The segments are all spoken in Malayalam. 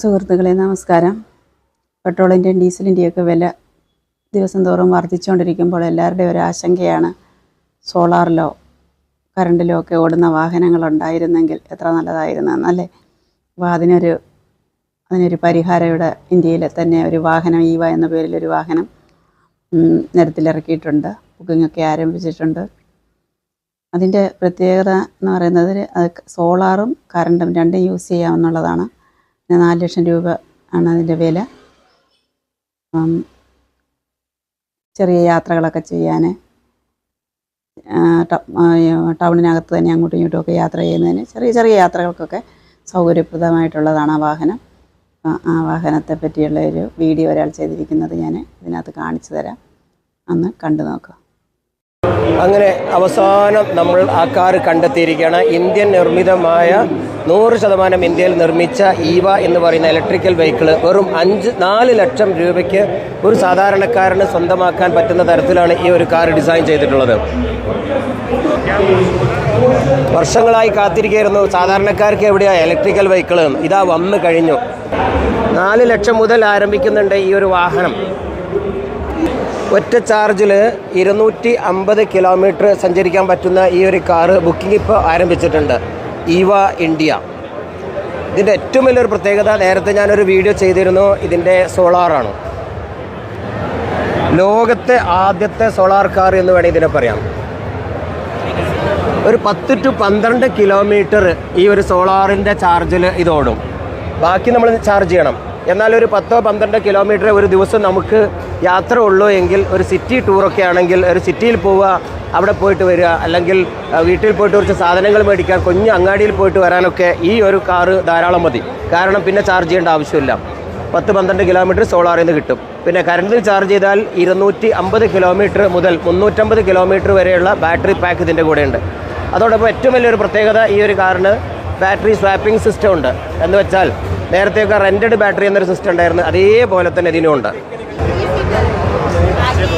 സുഹൃത്തുക്കളെ നമസ്കാരം. പെട്രോളിന്റെയും ഡീസലിന്റെയൊക്കെ വില ദിവസം തോറും വർദ്ധിച്ചുകൊണ്ടിരിക്കുമ്പോൾ എല്ലാവരുടെയും ഒരു ആശങ്കയാണ് സോളാറിലോ കറണ്ടിലോ ഒക്കെ ഓടുന്ന വാഹനങ്ങളുണ്ടായിരുന്നെങ്കിൽ എത്ര നല്ലതായിരുന്നു എന്നല്ലേ അപ്പോൾ അതിനൊരു അതിനൊരു പരിഹാരം ഇവിടെ ഇന്ത്യയിൽ തന്നെ ഒരു വാഹനം ഈവ എന്ന പേരിലൊരു വാഹനം ഉം, നിരത്തിലിറക്കിയിട്ടുണ്ട്. ബുക്കിങ്ങൊക്കെ ആരംഭിച്ചിട്ടുണ്ട്. അതിന്റെ പ്രത്യേകത എന്ന് പറയുന്നത് അത് സോളാറും കറണ്ടും രണ്ടും യൂസ് ചെയ്യാമെന്നുള്ളതാണ്. പിന്നെ നാല് ലക്ഷം രൂപ ആണ് അതിന്റെ വില. അപ്പം ചെറിയ യാത്രകളൊക്കെ ചെയ്യാൻ ടൗണിനകത്ത് തന്നെ അങ്ങോട്ടും ഇങ്ങോട്ടും ഒക്കെ യാത്ര ചെയ്യുന്നതിന് ചെറിയ ചെറിയ യാത്രകൾക്കൊക്കെ സൗകര്യപ്രദമായിട്ടുള്ളതാണ് ആ വാഹനം. ആ, വാഹനത്തെ പറ്റിയുള്ള ഒരു വീഡിയോ ഒരാൾ ചെയ്തിരിക്കുന്നത് ഞാൻ ഇതിനകത്ത് കാണിച്ചു തരാം. അന്ന് കണ്ടു നോക്കുക അങ്ങനെ അവസാനം നമ്മൾ ആ കാർ കണ്ടെത്തിയിരിക്കുകയാണ്. ഇന്ത്യൻ നിർമ്മിതമായ നൂറ് ശതമാനം ഇന്ത്യയിൽ നിർമ്മിച്ച ഈവ എന്ന് പറയുന്ന ഇലക്ട്രിക്കൽ വെഹിക്കിൾ വെറും അഞ്ച് നാല് ലക്ഷം രൂപയ്ക്ക് ഒരു സാധാരണക്കാരന് സ്വന്തമാക്കാൻ പറ്റുന്ന തരത്തിലാണ് ഈ ഒരു കാർ ഡിസൈൻ ചെയ്തിട്ടുള്ളത്. വർഷങ്ങളായി കാത്തിരിക്കുകയായിരുന്നു. സാധാരണക്കാർക്ക് എവിടെയാണ് ഇലക്ട്രിക്കൽ വെഹിക്കിൾ ഇതാ വന്നു കഴിഞ്ഞു. നാല് ലക്ഷം മുതൽ ആരംഭിക്കുന്നുണ്ട് ഈ ഒരു വാഹനം. ഒറ്റ ചാർജിൽ ഇരുന്നൂറ്റി അമ്പത് കിലോമീറ്റർ സഞ്ചരിക്കാൻ പറ്റുന്ന ഈ ഒരു കാറ് ബുക്കിംഗ് ഇപ്പോൾ ആരംഭിച്ചിട്ടുണ്ട്. Eva India. ഇതിന്റെ ഏറ്റവും വലിയൊരു പ്രത്യേകത നേരത്തെ ഞാനൊരു വീഡിയോ ചെയ്തിരുന്നു ഇതിന്റെ സോളാറാണ്. ലോകത്തെ ആദ്യത്തെ സോളാർ കാർ എന്ന് വേണമെങ്കിൽ ഇതിനെ പറയാം. ഒരു പത്ത് ടു പന്ത്രണ്ട് കിലോമീറ്റർ ഈ ഒരു സോളാറിന്റെ ചാർജിൽ ഇതോടും. ബാക്കി നമ്മൾ ചാർജ് ചെയ്യണം. എന്നാൽ ഒരു പത്തോ പന്ത്രണ്ടോ കിലോമീറ്റർ ഒരു ദിവസം നമുക്ക് യാത്ര ഉള്ളൂ എങ്കിൽ ഒരു സിറ്റി ടൂറൊക്കെ ആണെങ്കിൽ ഒരു സിറ്റിയിൽ പോവുക അവിടെ പോയിട്ട് വരിക അല്ലെങ്കിൽ വീട്ടിൽ പോയിട്ട് കുറച്ച് സാധനങ്ങൾ മേടിക്കാൻ കുഞ്ഞ് അങ്ങാടിയിൽ പോയിട്ട് വരാനൊക്കെ ഈ ഒരു കാറ് ധാരാളം മതി. കാരണം പിന്നെ ചാർജ് ചെയ്യേണ്ട ആവശ്യമില്ല. പത്ത് പന്ത്രണ്ട് കിലോമീറ്റർ സോളാറിൽ നിന്ന് കിട്ടും. പിന്നെ കറണ്ടിൽ ചാർജ് ചെയ്താൽ ഇരുന്നൂറ്റി അമ്പത് കിലോമീറ്റർ മുതൽ മുന്നൂറ്റമ്പത് കിലോമീറ്റർ വരെയുള്ള ബാറ്ററി പാക്ക് ഇതിന്റെ കൂടെയുണ്ട് അതോടൊപ്പം ഏറ്റവും വലിയൊരു പ്രത്യേകത ഈ ഒരു കാറിന് ബാറ്ററി സ്വാപ്പിംഗ് സിസ്റ്റം ഉണ്ട്. എന്ന് വെച്ചാൽ നേരത്തെയൊക്കെ റെന്റഡ് ബാറ്ററി എന്നൊരു സിസ്റ്റം ഉണ്ടായിരുന്നു. അതേപോലെ തന്നെ ഇതിനും ഉണ്ട്.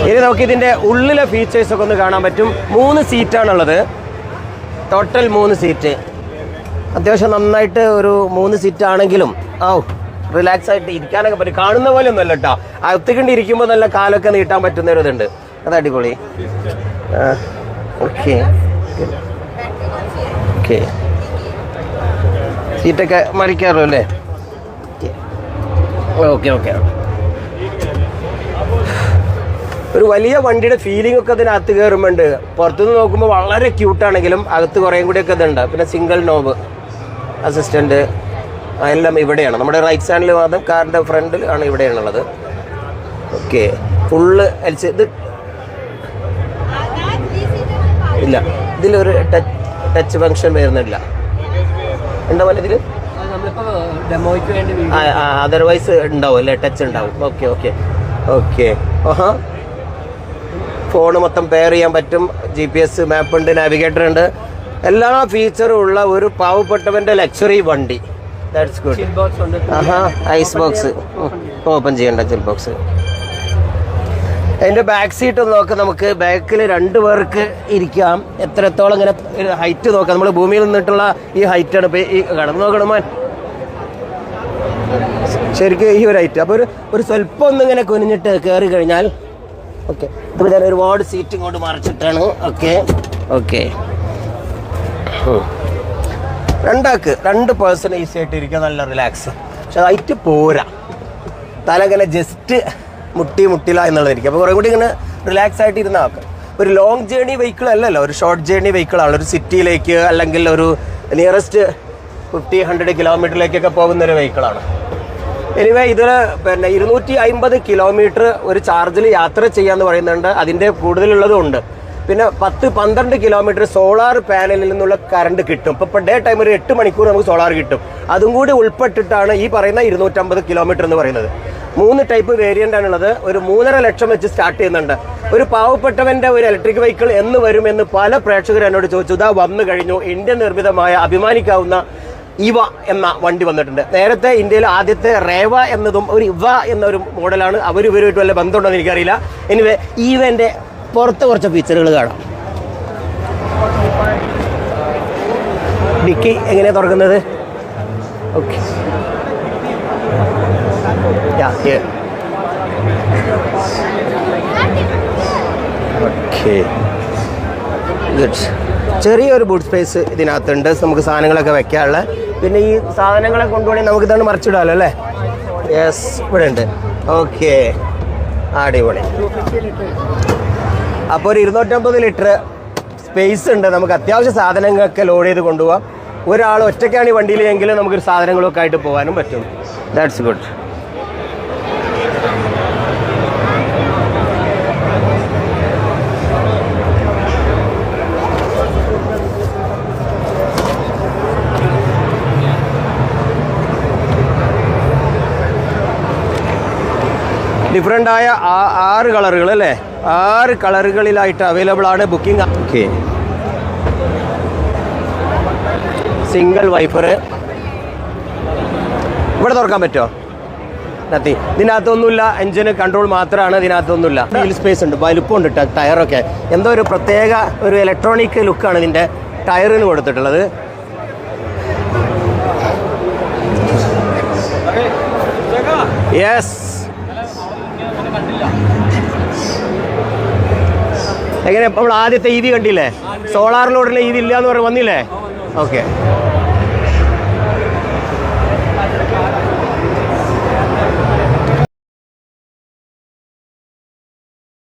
ഇനി നമുക്ക് ഇതിന്റെ ഉള്ളിലെ ഫീച്ചേഴ്സൊക്കെ ഒന്ന് കാണാൻ പറ്റും. മൂന്ന് സീറ്റാണുള്ളത് ടോട്ടൽ മൂന്ന് സീറ്റ് അത്യാവശ്യം നന്നായിട്ട് ഒരു മൂന്ന് സീറ്റ് ആണെങ്കിലും ഓ റിലാക്സ് ആയിട്ട് ഇരിക്കാനൊക്കെ പറ്റും. കാണുന്ന പോലെ ഒന്നുമല്ല കേട്ടോ. അകത്തേക്കൊണ്ട് ഇരിക്കുമ്പോൾ നല്ല കാലൊക്കെ നീട്ടാൻ പറ്റുന്ന ഒരു ഇതുണ്ട്. അത് അടിപൊളി. ഓക്കെ ഓക്കെ സീറ്റൊക്കെ മറിക്കാറോ അല്ലേ? ഓക്കെ ഓക്കെ ഒരു വലിയ വണ്ടിയുടെ ഫീലിംഗ് ഒക്കെ അതിനകത്ത് കയറുമ്പോണ്ട് പുറത്തുനിന്ന് നോക്കുമ്പോൾ വളരെ ക്യൂട്ടാണെങ്കിലും അകത്ത് കുറേ കൂടിയൊക്കെ ഇതുണ്ട്. പിന്നെ സിംഗിൾ നോബ് അസിസ്റ്റന്റ് എല്ലാം ഇവിടെയാണ്. നമ്മുടെ റൈറ്റ് സാൻഡിൽ മാത്രം കാറിന്റെ ഫ്രണ്ടിൽ ആണ് ഇവിടെയാണുള്ളത്. ഓക്കെ. ഫുള്ള് അലിച്ച് ഇത് ഇല്ല. ഇതിലൊരു ടച്ച് ടച്ച് ഫങ്ഷൻ വരുന്നില്ല. എന്താ പോലെ ഇതിൽ അതർവൈസ് ഉണ്ടാവും അല്ലേ? ടച്ച് ഉണ്ടാവും. ഓക്കെ ഓക്കെ ഓക്കെ ആഹാ ഫോൺ മൊത്തം പെയർ ചെയ്യാൻ പറ്റും. ജി പി എസ് മാപ്പ് ഉണ്ട് നാവിഗേറ്റർ ഉണ്ട്. എല്ലാ ഫീച്ചറും ഉള്ള ഒരു പാവപ്പെട്ടവന്റെ ലക്ഷറി വണ്ടി. ദാറ്റ്സ് ഗുഡ് ആഹാ ഐസ് ബോക്സ് ഓപ്പൺ ചെയ്യണ്ട ചിൽ ബോക്സ് അതിന്റെ ബാക്ക് സീറ്റ് ഒന്ന് നോക്കാം നമുക്ക്. ബാക്കിൽ രണ്ട് പേർക്ക് ഇരിക്കാം. എത്രത്തോളം ഇങ്ങനെ ഹൈറ്റ് നോക്കാം. നമ്മൾ ഭൂമിയിൽ നിന്നിട്ടുള്ള ഈ ഹൈറ്റാണ് ആണ്. ഇപ്പൊ ഈ കടന്നു നോക്കണം മാൻ ശരിക്കും ഈ ഒരു ഐറ്റം അപ്പോൾ ഒരു ഒരു സ്വല്പം ഒന്ന് ഇങ്ങനെ കുനിഞ്ഞിട്ട് കയറി കഴിഞ്ഞാൽ ഓക്കെ ഇപ്പോൾ ഞാൻ ഒരുപാട് സീറ്റ് ഇങ്ങോട്ട് മറിച്ചിട്ടാണ്. ഓക്കെ ഓക്കെ രണ്ടാൾക്ക് രണ്ട് പേഴ്സൺ ഈസി ആയിട്ട് ഇരിക്കുക നല്ല റിലാക്സ് പക്ഷെ ഹൈറ്റ് പോരാ. തല ഇങ്ങനെ ജസ്റ്റ് മുട്ടി മുട്ടില്ല എന്നുള്ളതായിരിക്കും അപ്പോൾ കുറേ കൂടി ഇങ്ങനെ റിലാക്സ് ആയിട്ട് ഇരുന്ന ആൾക്ക് ഒരു ലോങ് ജേണി വെഹിക്കിൾ അല്ലല്ലോ. ഒരു ഷോർട്ട് ജേണി വെഹിക്കിളാണ് ഒരു സിറ്റിയിലേക്ക് അല്ലെങ്കിൽ ഒരു നിയറസ്റ്റ് ഫിഫ്റ്റി ഹൺഡ്രഡ് കിലോമീറ്ററിലേക്കൊക്കെ പോകുന്ന ഒരു വെഹിക്കിളാണ് എനിവേ ഇത് പിന്നെ ഇരുന്നൂറ്റി അമ്പത് കിലോമീറ്റർ ഒരു ചാർജിൽ യാത്ര ചെയ്യാന്ന് പറയുന്നുണ്ട്. അതിന്റെ കൂടുതലുള്ളതും ഉണ്ട് പിന്നെ പത്ത് പന്ത്രണ്ട് കിലോമീറ്റർ സോളാർ പാനലിൽ നിന്നുള്ള കറണ്ട് കിട്ടും. ഇപ്പോൾ ഡേ ടൈം ഒരു എട്ട് മണിക്കൂർ നമുക്ക് സോളാർ കിട്ടും. അതും കൂടി ഉൾപ്പെട്ടിട്ടാണ് ഈ പറയുന്ന ഇരുന്നൂറ്റമ്പത് കിലോമീറ്റർ എന്ന് പറയുന്നത്. മൂന്ന് ടൈപ്പ് വേരിയന്റ് ആണുള്ളത്. ഒരു മൂന്നര ലക്ഷം വെച്ച് സ്റ്റാർട്ട് ചെയ്യുന്നുണ്ട്. ഒരു പാവപ്പെട്ടവന്റെ ഒരു ഇലക്ട്രിക് വെഹിക്കിൾ എന്ന് വരുമെന്ന് പല പ്രേക്ഷകർ എന്നോട് ചോദിച്ചു. ഇതാ വന്നു കഴിഞ്ഞു. ഇന്ത്യ നിർമ്മിതമായ അഭിമാനിക്കാവുന്ന ഇവ എന്ന വണ്ടി വന്നിട്ടുണ്ട്. നേരത്തെ ഇന്ത്യയിൽ ആദ്യത്തെ റേവ എന്നതും ഒരു ഇവ എന്നൊരു മോഡലാണ്. അവർ ഇവരുമായിട്ട് വല്ല ബന്ധമുണ്ടോ എന്ന് എനിക്കറിയില്ല. എനിവേ ഈവന്റെ പുറത്ത് കുറച്ച് ഫീച്ചറുകൾ കാണാം. ഡിക്കി എങ്ങനെയാണ് തുറക്കുന്നത്? ഓക്കെ. ചെറിയൊരു ബൂട്ട് സ്പേസ് ഇതിനകത്തുണ്ട്. നമുക്ക് സാധനങ്ങളൊക്കെ വെക്കാനുള്ള പിന്നെ ഈ സാധനങ്ങളെ കൊണ്ടുപോകണമെങ്കിൽ നമുക്ക് ഇതാണ് മറിച്ചിടാമല്ലോ അല്ലേ? യെസ് ഇവിടെ ഉണ്ട് ഓക്കെ അടിപൊളി. അപ്പോൾ ഒരു ഇരുന്നൂറ്റമ്പത് ലിറ്റർ സ്പേസ് ഉണ്ട്. നമുക്ക് അത്യാവശ്യ സാധനങ്ങളൊക്കെ ലോഡ് ചെയ്ത് കൊണ്ടുപോകാം ഒരാൾ ഒറ്റയ്ക്കാണ് ഈ വണ്ടിയിൽ എങ്കിലും നമുക്കൊരു സാധനങ്ങളൊക്കെ ആയിട്ട് പോകാനും പറ്റും. ദാറ്റ്സ് ഗുഡ് ഡിഫറെന്റ് ആയ ആ- ആറ് കളറുകൾ അല്ലേ? ആറ് കളറുകളിലായിട്ട് അവൈലബിൾ ആണ് ബുക്കിംഗ് ഓക്കെ സിംഗിൾ വൈപ്പർ ഇവിടെ തുറക്കാൻ പറ്റുമോ? നത്തി. ഇതിനകത്തൊന്നുമില്ല. എഞ്ചിന് കൺട്രോൾ മാത്രമാണ് ഇതിനകത്തൊന്നുമില്ല. വീൽ സ്പേസ് ഉണ്ട്. വലുപ്പമുണ്ട് ടയറൊക്കെ. എന്തോ ഒരു പ്രത്യേക ഒരു ഇലക്ട്രോണിക് ലുക്കാണ് ഇതിന്റെ ടയറിന് കൊടുത്തിട്ടുള്ളത്. യെസ് എങ്ങനെ നമ്മൾ ആദ്യത്തെ ഈതി കണ്ടില്ലേ? സോളാറിലോട്ടുള്ള ഈതി ഇല്ല എന്ന് പറഞ്ഞ് വന്നില്ലേ? ഓക്കെ.